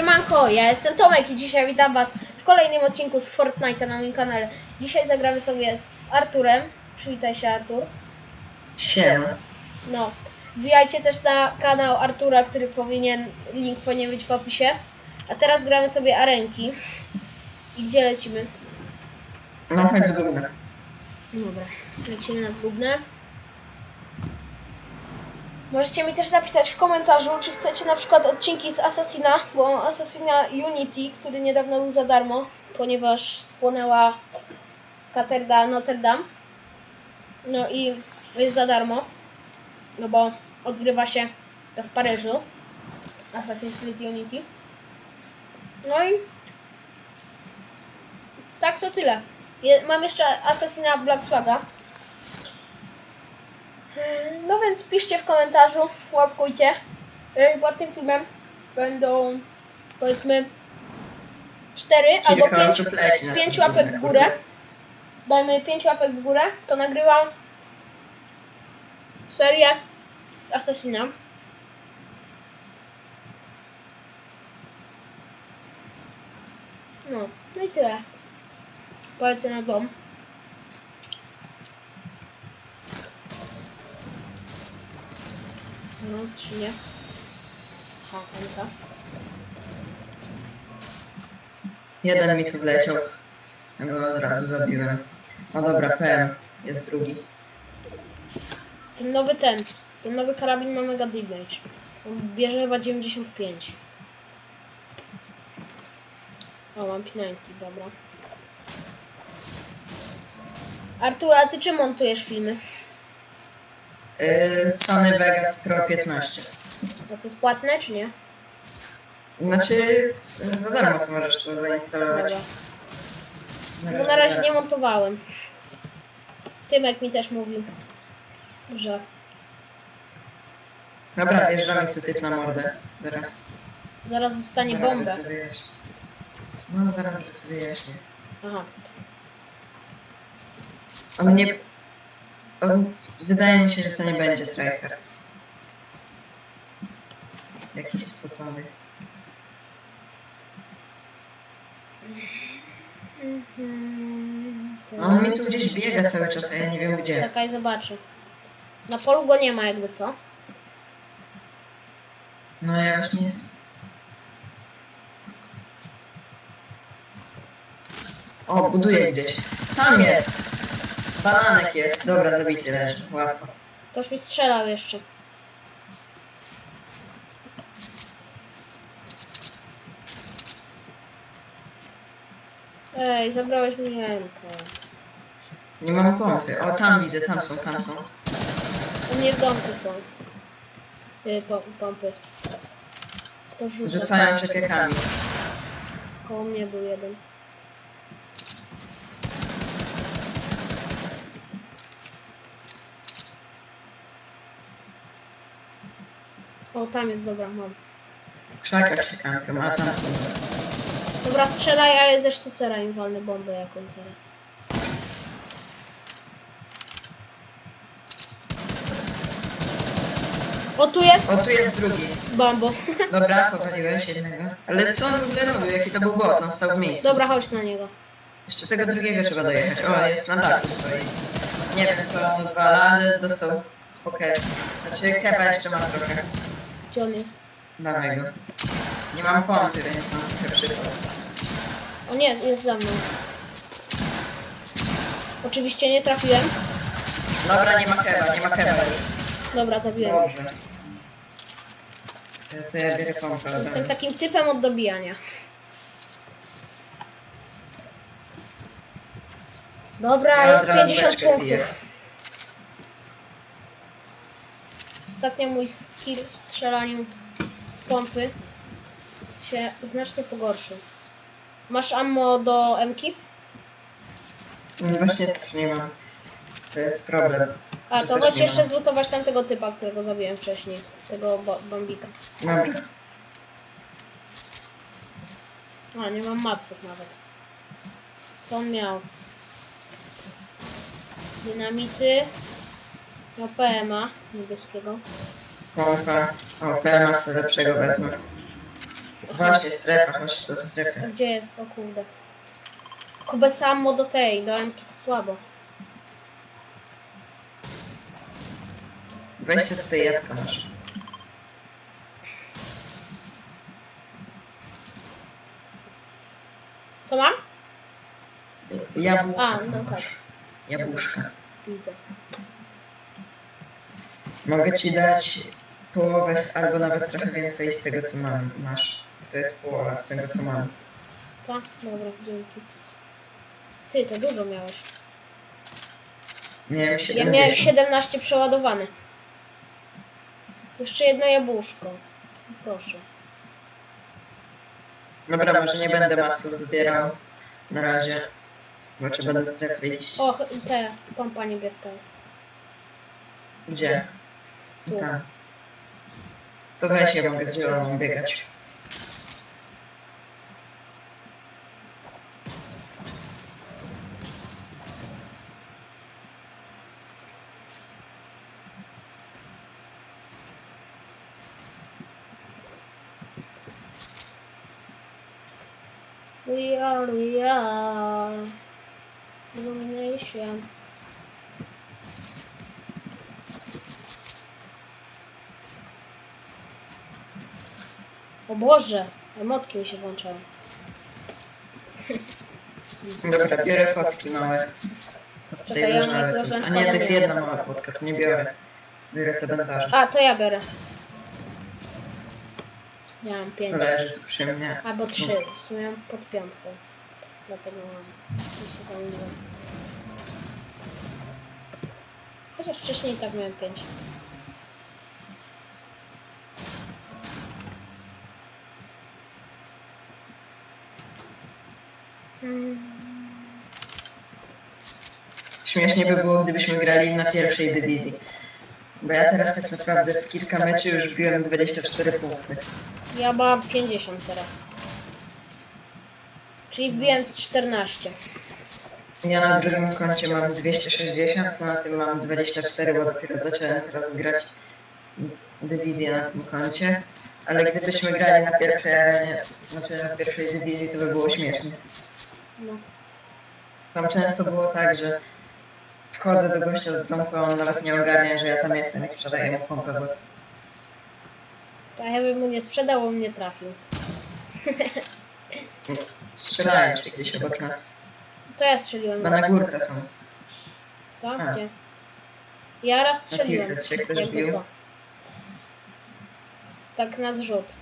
Siemanko, ja jestem Tomek i dzisiaj witam was w kolejnym odcinku z Fortnite'a na moim kanale. Dzisiaj zagramy sobie z Arturem. Przywitaj się Artur. Siema. No, wbijajcie też na kanał Artura, który powinien, link powinien być w opisie. A teraz gramy sobie arenki. I gdzie lecimy? No chodź z górna. Dobra, lecimy na zgubne. Możecie mi też napisać w komentarzu, czy chcecie na przykład odcinki z Assassina, bo Assassina Unity, który niedawno był za darmo, ponieważ spłonęła katedra Notre Dame. No i jest za darmo, no bo odgrywa się to w Paryżu. Assassin's Creed Unity. No i tak to tyle. Je, mam jeszcze Assassina Black Flaga. No więc piszcie w komentarzu, łapkujcie. Pod tym filmem będą powiedzmy 4 albo Kilka 5, osób leci na 5 ten łapek w górę. Dajmy 5 łapek w górę, to nagrywam serię z Assassina. No, no i tyle. Polecę na dom. No, skrzynię. Ha, Anka. Jeden mi tu wleciał. Ja go od razu zabiłem. No dobra, PM. Jest drugi. Ten nowy ten, ten nowy karabin ma mega damage. On bierze chyba 95. O, mam P90, dobra. Artur, a ty czy montujesz filmy? Yy, Sony Vegas Pro 15. A to jest płatne, czy nie? Znaczy, z- za darmo sobie możesz to zainstalować. Dobra. Bo na razie nie montowałem. Tymek mi też mówił, że Dobra, wjeżdża mi tu typ na mordę. Zaraz. zaraz dostanie zaraz bombę. wyjaśnię. No, zaraz ciebie wyjaśnię. Aha. On nie... Wydaje mi się, że to nie będzie tryhard. Jakiś spocony. Mhm, On mi tu gdzieś biega cały czas, a ja nie wiem gdzie. Czekaj, zobaczę. Na polu go nie ma jakby co. No ja już nie jestem. O, buduje gdzieś. Tam jest! Bananek jest. Dobra, zabity leży. Łatwo. Ktoś mi strzelał jeszcze. Ej, zabrałeś mi jajko. Nie mam pompy. O, tam widzę, tam są, tam są. U mnie w domku są. Ty, po, pompy. To rzucę. Rzucają czepiekami. Koło mnie był jeden. O, tam jest, dobra, mam. W krzakach się kampią, a tam są. Dobra, strzelaj, a ja ze sztucera im walnę bombę jakąś zaraz. O, tu jest O, tu jest drugi. bombo. Dobra, powaliłeś jednego. Ale co on w ogóle robił? Jaki to był bot? On stał w miejscu. Dobra, chodź na niego. Jeszcze tego drugiego trzeba dojechać. O, jest na dachu stoi. Nie wiem co on odwala, ale dostał. Okej. Znaczy kepa jeszcze ma trochę. Gdzie on jest? Dawaj go. Nie mam pompy, więc mam trochę przypał. O nie, jest za mną. Oczywiście nie trafiłem. Dobra, nie ma kewa, nie ma już. Dobra, zabiłem. Dobrze. To ja biorę pompę Jestem takim typem od dobijania. Dobra, Ja jest od razu 50 beczkę piję. punktów. Ostatnio mój skill w strzelaniu z pompy się znacznie pogorszył. Masz ammo do MK? No Właśnie też nie mam. To jest problem. A to też nie jeszcze mam. zlutować tamtego typa, którego zabiłem wcześniej. Tego bo bombika. Dobra. A, nie mam maców nawet. Co on miał? Dynamity. No PMA niebieskiego. Pompa. O, PMA sobie lepszego wezmę. Właśnie, strefa, chodź do strefy. Gdzie jest? O kurde. Kubę samo do tej, do MK to słabo. Weź sobie tutaj jabłka masz. Co mam? Jabłka A, no tak. masz. Jabłuszka. Widzę. Mogę ci dać połowę z, albo nawet trochę więcej z tego co mam, masz. To jest połowa z tego co mam. Tak? Dobra, dzięki. Ty, to dużo miałeś. Miałem Ja 70. miałem 17 przeładowane. Jeszcze jedno jabłuszko. Proszę. Dobra, może nie będę maców zbierał na razie. Bo trzeba do strefy iść. O, te, pompa niebieska jest. Gdzie? Tu. Tam. To weź, ja mogę z zieloną biegać. We are, we are. Illumination. Boże, emotki mi się włączają. Dobra, biorę potki małe. Czekaj, ja mam tu. jakiegoś A nie, to jest jedna mała potka, to nie biorę. Biorę te bandaże. A, to ja biorę. Miałam pięć. To leży tu przy mnie. Albo trzy. W sumie mam pod piątką. Dlatego mam. Mi się pomyliło. Chociaż wcześniej i tak miałem pięć. Śmiesznie by było, gdybyśmy grali na pierwszej dywizji. Bo ja teraz tak naprawdę w kilka meczy już biłem 24 punkty. Ja mam 50 teraz. Czyli wbiłem z 14. Ja na drugim koncie mam 260, na tym mam 24, bo dopiero zacząłem teraz grać dywizję na tym koncie. Ale gdybyśmy grali na pierwszej arenie, znaczy na pierwszej dywizji, to by było śmiesznie. No. Tam często było tak, że wchodzę do gościa do domku, a on nawet nie ogarnia, że ja tam jestem i sprzedaję mu pompę, bo To ja bym mu nie sprzedał, on nie trafił. strzelają się gdzieś obok nas. To ja strzeliłem. Chyba na górce są. Tak? A. Gdzie? Ja raz Na strzeliłem. tilted się ktoś bił? Tak na zrzut.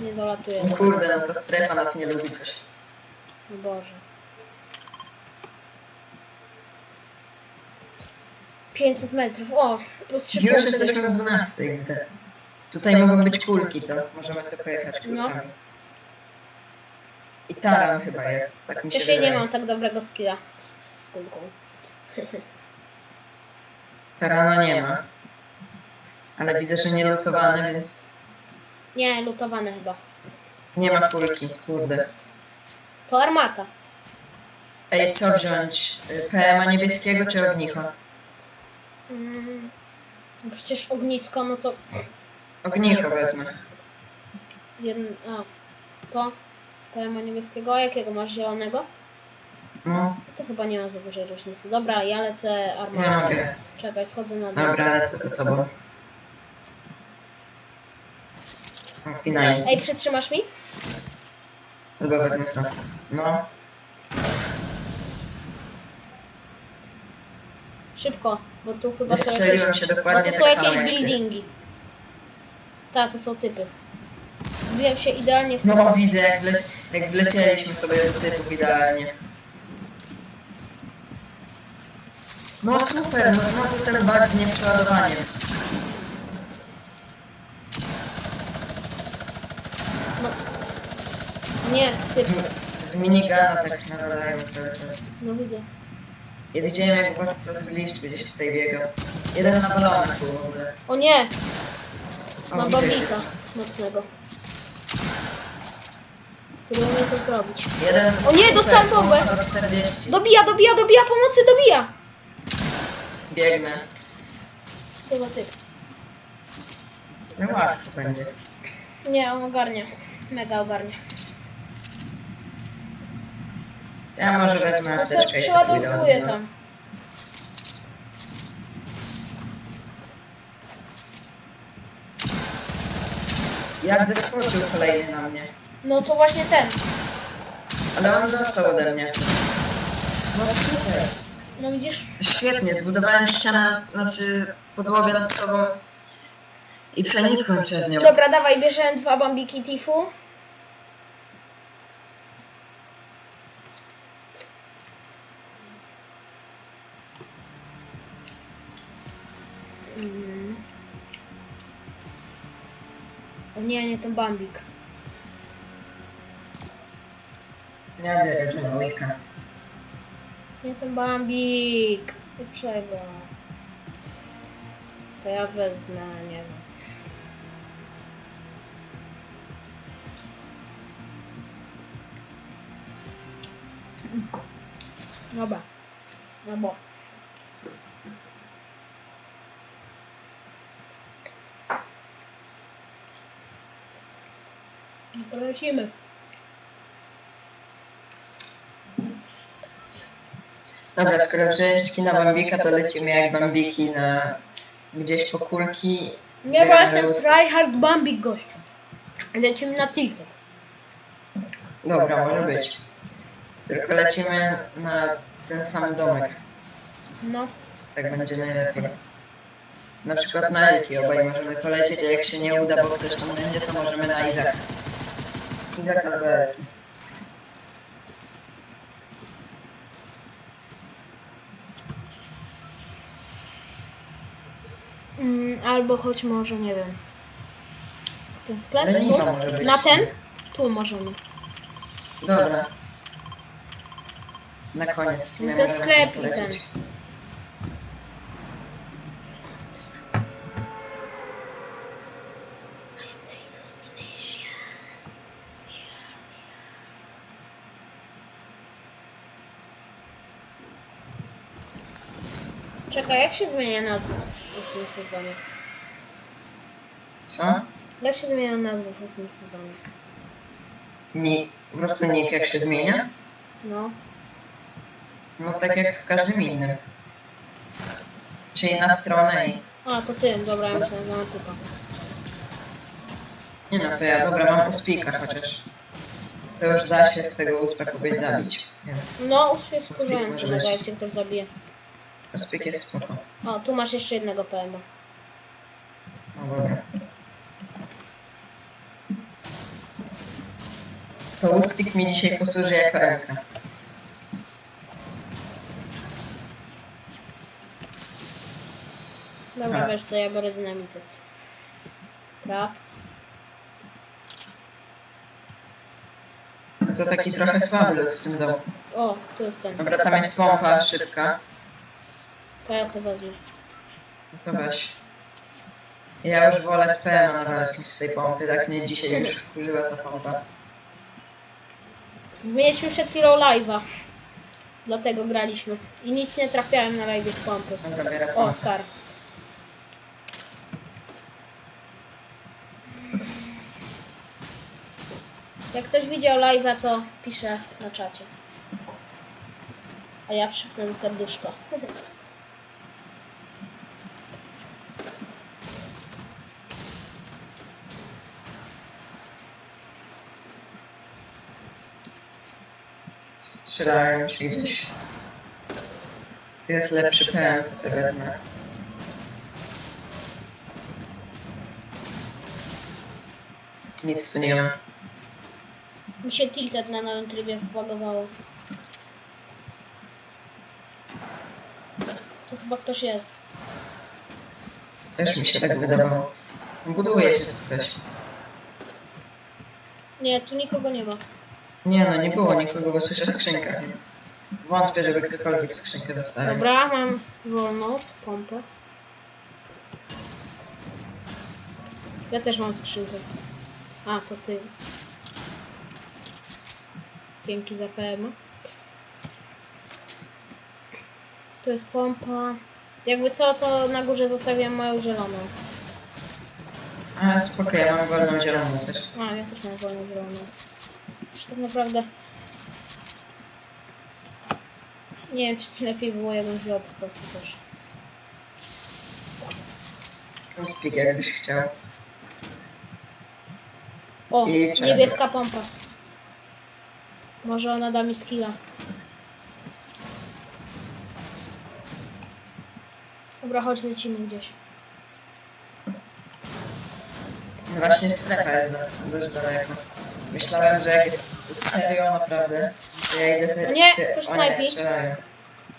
Nie dolatuję. O kurde, no ta strefa nas nie lubi coś. O Boże. 500 metrów. O, plus 3 Już punkty. jesteśmy w 12 XD. Tutaj mogą być kulki, to możemy sobie pojechać kulkami. No. I taran chyba jest, tak mi się Dzisiaj nie wydaje. mam tak dobrego skilla z kulką. Tarana nie ma. Ale widzę, że nie lutowane, więc Nie, lutowane chyba. nie ma kulki, kurde. To armata. Ej, co wziąć? PMA niebieskiego czy ognicho? Mm, no przecież ognisko, no to... Ognicho wezmę. Jeden, a, to. PMA niebieskiego. A jakiego masz zielonego? No, To chyba nie ma za dużej różnicy. Dobra, ja lecę nie armatą. mogę. Czekaj, schodzę na dół. Dobra, lecę za tobą. Opinaj. Ej, przytrzymasz mi? Chyba wezmę to. No, Szybko, bo tu chyba są wystrzeliłem jakieś, się bo dokładnie to są tak samo jakieś jak ty. buildingi. Tak, to są typy. Wbiłem się idealnie w to. No widzę, jak, wle jak wlecieliśmy sobie do typów idealnie. No super, no znowu ten bug z nieprzeładowaniem. No. Nie, typ. Z, z minigana tak nawalają cały czas. No widzę. Ja widziałem jak władca z glitch gdzieś tutaj biegał. Jeden na balonach był w ogóle. O nie! O, Ma widzę, bambika jest. mocnego. Który umie coś zrobić. Jeden O nie, super, dostałem bombę. pompa za 40. Dobija, dobija, dobija, pomocy, dobija! Biegnę. Co za typ? No łatwo będzie. Nie, on ogarnie. Mega ogarnie. Ja może wezmę On sobie apteczkę i sobie pójdę od niego. tam. Jak zeskoczył kolejny na mnie. No to właśnie ten. Ale on dostał ode mnie. No super. No widzisz? Świetnie, zbudowałem ścianę, znaczy podłogę nad sobą i przenikłem przez nią. Dobra, dawaj, bierzemy dwa bambiki Tifu. Mm. O nie, nie ten bambik. Ja biorę John Wicka. Nie ten bambik. Dlaczego? To ja wezmę, nie wiem. Dobra. No bo. No to lecimy. Dobra, skoro wziąłeś skina Bambika, to lecimy jak Bambiki na gdzieś po kulki. Nie, bo jestem tryhard bambik gościu. Lecimy na tilted. Dobra, może być. Tylko lecimy na ten sam domek. No. Tak będzie najlepiej. Na przykład na Elki obaj możemy polecieć, a jak się nie uda, bo ktoś tam będzie, to możemy na Izaka. Elki. Mm, albo choć może, nie wiem. Ten sklep? Ale nie Tu? ma może być. Na ten? Tu możemy. Dobra. Na koniec. w sumie Ten możemy sklep i polecieć. Czekaj, jak się zmienia nazwa w ósmym sezonie? Co? Jak się zmienia nazwa w ósmym sezonie? Nie, po prostu nick jak się zmienia? No. No tak jak w każdym innym. Czyli na stronę i... A, to ty, dobra, ja myślałem, na typa. Nie no, to ja dobra, mam uspika chociaż. To już da się z tego uspia kogoś zabić, więc No, mega, być. jak cię ktoś zabije. Uspik jest spoko. O, tu masz jeszcze jednego PM-a. No dobra. To uspik mi dzisiaj posłuży jako ręka. Dobra, Aha. wiesz co, ja biorę dynamity. Trap. To taki trochę słaby lód w tym domu. O, tu jest ten. Dobra, tam jest pompa szybka. To ja sobie wezmę. To weź. Ja już wolę z PM nawalać niż z tej pompy, tak mnie dzisiaj już wkurzyła ta pompa. Mieliśmy przed chwilą live'a. Dlatego graliśmy. I nic nie trafiałem na live z pompy. Dobra, biorę O, pompę. Scar. Jak ktoś widział live'a, to pisze na czacie. A ja przypnę serduszko. Strzelają się gdzieś. Tu jest lepszy PM, to sobie wezmę. Nic tu nie ma. Mi się tilted na nowym trybie wbagowało. Tu chyba ktoś jest. Też mi się tak wydawało. Buduje się tu coś. Nie, tu nikogo nie ma. Nie no, nie było nikogo, bo słyszę skrzynkę, więc wątpię, żeby ktokolwiek skrzynkę zostawił. Dobra, mam wolną pompę. Ja też mam skrzynkę. A, to ty. Dzięki za PM. To jest pompa. Jakby co, to na górze zostawiam moją zieloną. A spoko, ja mam wolną zieloną też. A, ja też mam wolną zieloną. Tak naprawdę... Nie wiem, czy lepiej było, jakbym wziął po prostu też. Spik jakbyś chciał. O, I niebieska pompa. Może ona da mi skilla. Dobra, chodź, lecimy gdzieś. Właśnie strefa jest do- dość daleko. Myślałem, że jak jest serio naprawdę, to ja idę sobie... Nie, ty- to już o nie, snajpi. strzelają.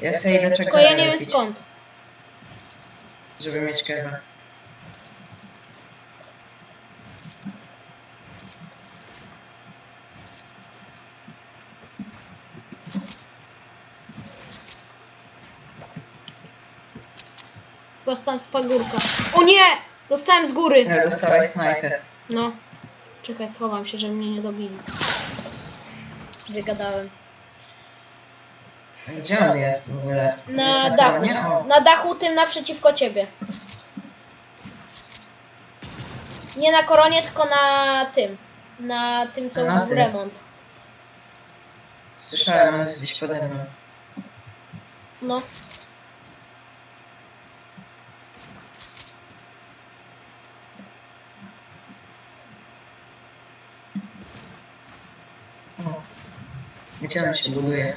Ja sobie idę czekać, Tylko ja nie wiem skąd. żeby mieć kewa. Dostałem z pagórka. O nie! Dostałem z góry. Ja dostałeś snajper. No. Czekaj, schowam się, żeby mnie nie dobili. Wygadałem. Gdzie on jest w ogóle? Na jest dachu. O, Na dachu tym naprzeciwko ciebie. Nie na koronie, tylko na tym. Na tym, co Na był tym. remont. słyszałem, on jest gdzieś pode mną. No. Gdzie on się buduje?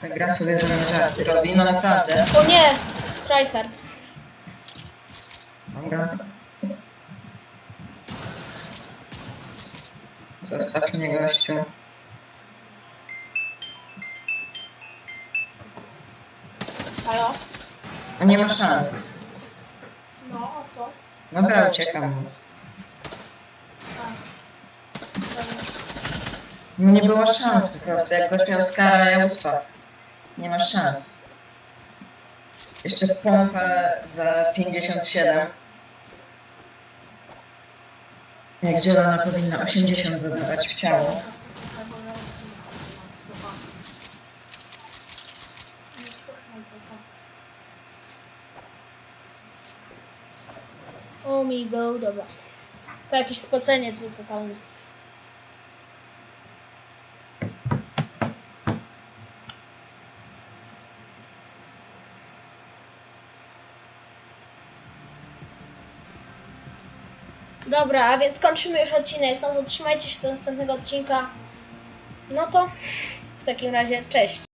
Ta gra sobie ze mną żarty robi, no naprawdę. O nie! Tryhard. Dobra. Zostaw mnie gościu. Halo? No nie ma szans. No, a co? Dobra, uciekam. No nie było szans po prostu. Jak goś miał skara, ja uspa. Nie ma szans. Jeszcze pompa za 57. Jak zielona powinna 80 zadawać w ciało. O mi go, dobra. To jakiś spoceniec był totalny. Dobra, a więc kończymy już odcinek. No to trzymajcie się do następnego odcinka. No to w takim razie cześć.